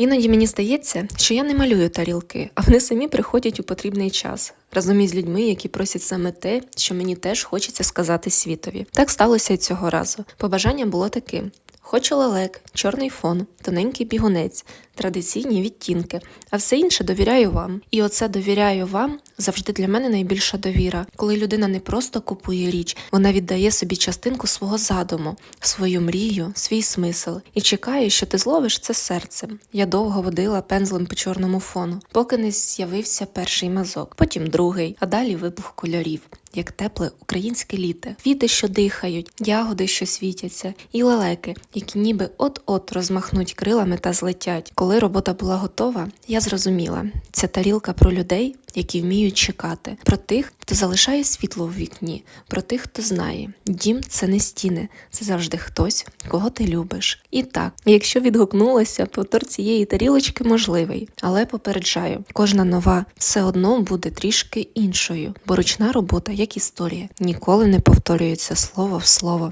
Іноді мені здається, що я не малюю тарілки, а вони самі приходять у потрібний час. Разом із людьми, які просять саме те, що мені теж хочеться сказати світові. Так сталося і цього разу. Побажання було таким: хочу лелек, чорний фон, тоненький бігунець, традиційні відтінки, а все інше довіряю вам. І оце довіряю вам завжди для мене найбільша довіра, коли людина не просто купує річ, вона віддає собі частинку свого задуму, свою мрію, свій смисл і чекає, що ти зловиш це серцем. Я довго водила пензлем по чорному фону, поки не з'явився перший мазок, потім другий, а далі вибух кольорів. Як тепле українське літо, квіти, що дихають, ягоди, що світяться, і лелеки, які ніби от-от розмахнуть крилами та злетять. Коли робота була готова, я зрозуміла, ця тарілка про людей, які вміють чекати, про тих, хто залишає світло в вікні, про тих, хто знає, дім це не стіни, це завжди хтось, кого ти любиш. І так, якщо відгукнулося, повтор цієї тарілочки можливий, але попереджаю, кожна нова все одно буде трішки іншою, бо ручна робота, як історія, ніколи не повторюється слово в слово.